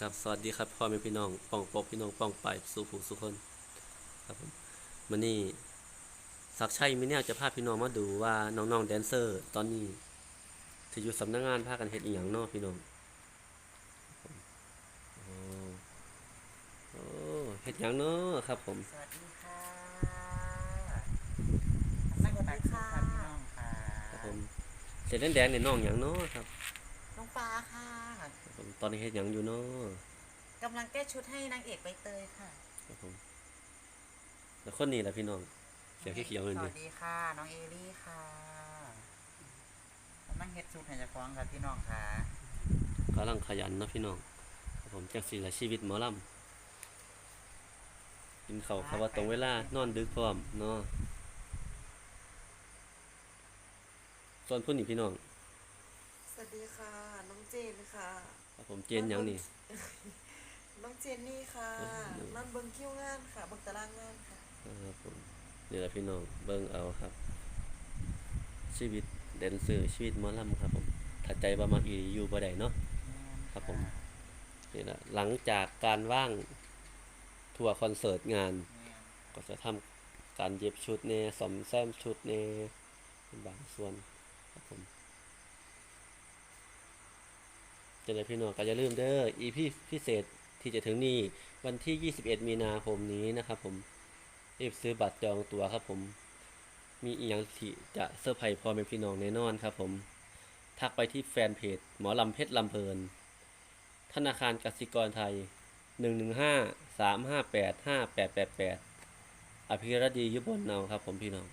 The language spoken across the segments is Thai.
ครับสวัสดีครับพ่อแม่พี่น้องป้องปกพี่น้องป้องไปสู่ผู้สุคนครับผมมันนี่สักดิ์ชัยมิเนี่ยจะพาพี่น้องมาดูว่าน้องๆแดนเซอร์ ตอนนี้ที่อยู่สำนักงานพากันเฮ็ดอีหยังเนาะพี่น้องโอ้โอ้เฮ็ดหยังเนาะครับผมสวัสดีค่ะนั่งตักค่ะพี่น้องค่ะครับผมเสร็จแดงๆเนี่ยน้องหยังเนาะครับ ตอนนี้เฮ็ดหยังอยู่เนาะกำลังแก้ชุดให้นางเอกใบเตยค่ะ ครับผมแล้วคนนี้ล่ะพี่น้องเสียงเขียวๆสนี่วัสดีค่ะ น้องเอลี่ค่ะกำลังเฮ็ดชุดให้เจะฟ้าของค่ะพี่น้องค่ะกำลังขยันเนาะพี่น้องครับผมจังสี่ละชีวิตหมอลำกินข้าวเขาวว่าตรงเวลานอนดึกพร้อมเนาะส่วนผู้นี่พี่น้องสวัสดีค่ะน้อง เจนค่ะครับผมเจนยังนี่น้องเจนนี่ค่ะเออนั่นเบิ้งคิวงานค่ะเบิ้งตารางงานค่ะครับผมนี่แหละพี่น้องเบิ่งเอาครับ ชีวิตแดนเซอร์ชีวิตมอลำครับผมถ้าใจบ่มักอีอยู่บ่ได้เนาะครับผมนี่แหละหลังจากการว่างทัวร์คอนเสิร์ตงาน ก็จะทำการเย็บชุดเน่สอมแซมชุดเน่บางส่วนครับผม จะได้พี่น้องก็อย่าลืมเด้อ EP พิเศษที่จะถึงนี้วันที่ 21 มีนาคมนี้นะครับผมรีบซื้อบัตรจองตั๋วครับผม มีอีกอย่างที่จะเซอร์ไพรส์พ่อเป็นพี่น้องแน่นอนครับผม ทักไปที่แฟนเพจหมอลำเพชรลำเพลิน ธนาคารกสิกรไทย 115 358 5888 อภิรดียุบนเนาครับผมพี่น้อง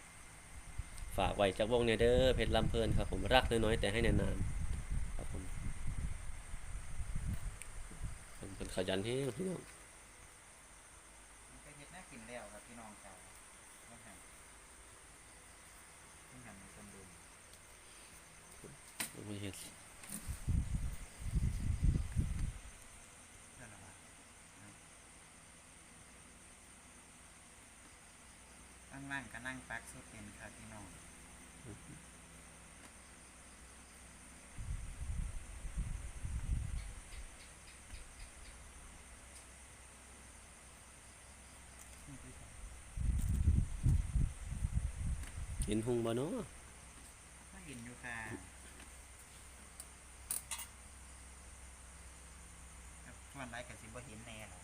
ฝากไว้จากวงเนเดอร์เพชรลำเพลินครับผมรักน้อยๆแต่ให้นานๆครับผมผมเป็น ขยันให้พี่น้องก็เฮ็ดน่ากินแล้วครับพี่น้องค่ะต้องหันต้องหันเป็นคนดูผมเห็นนั่นแหละวะนั่งๆก็นั่งปักสุดเป็นค่ะพี่น้อง เห็นหุงบ่เนาะก็เห็นอยู่ค่ะครับส่วนไรกับสิบ่เห็นแน่หรอก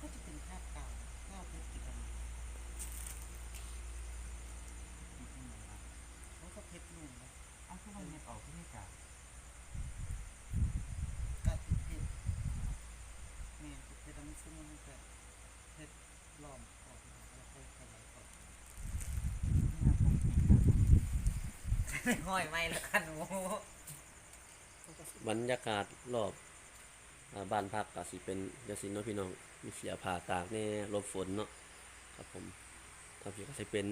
จะเป็นภาพเก่าภาพธุรกิจอะไรแล้วก็เพชรนุ่มนะเอาทุกวันเนี่ยออกที่นี่จ้ะก็ติดเพชรเนี่ยติดเพชรแล้วมันซึ่งมันก็เพชรล้อมออกมาแล้วก็ขยายออกนี่นะผม ห้อยไม่ล้วกันหนูบรรยากาศรอบอาบ้านพักก็สิเป็นยาสินเนาะพี่น้อง มีเสียผ่าตากแน่ลบฝนเนาะครับผมทาพี่ก็จะเป็น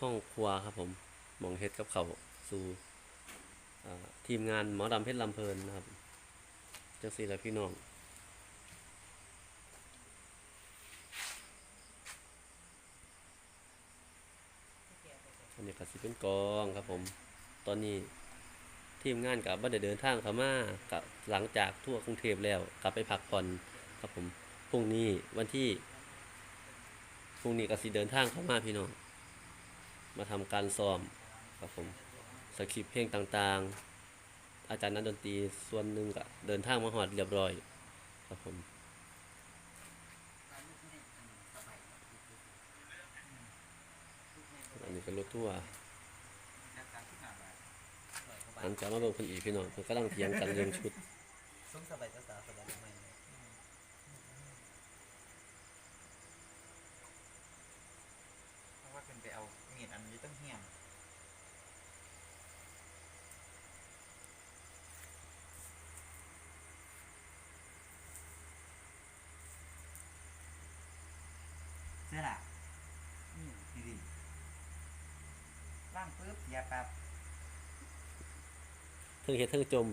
ห้องครัวครับผมหมองเฮ็ดกับเขาวสู่อ่าทีมงานหมอดำเพชรลำเพลินนะครับจังสี่และพี่น้อง อันนี้ก็สิเป็นกองครับผม ตอนนี้ทีมงานกับบัได้เดินทางเข้ามากับหลังจากทั่วกรุงเทพแล้วกลับไปพักผ่อนครับผมพรุ่งนี้วันที่พรุ่งนี้ก็สิเดินทางเข้ามาพี่น้องมาทำการซ้อมครับผมสคริปต์เพลงต่างๆ อาจารย์นักดนตรีส่วนหนึ่งก็เดินทางมาหอดเรียบร้อยครับผม อันนี้ก็รถทั่วร์อันจะมาเบิ่งเพิ่นอีกพี่น้องเพิ่นกำลังเถียงกันเรื่องชุดซุ้มสบายสาวสบายไหมเพราะว่าเป็นไปเอามีดอันนี้ต้องเหี้ยมเสื้อล่ะนี่ดีดีว่าง ปุ๊บอย่าปับ เทิงเฮ็ดเทิงจม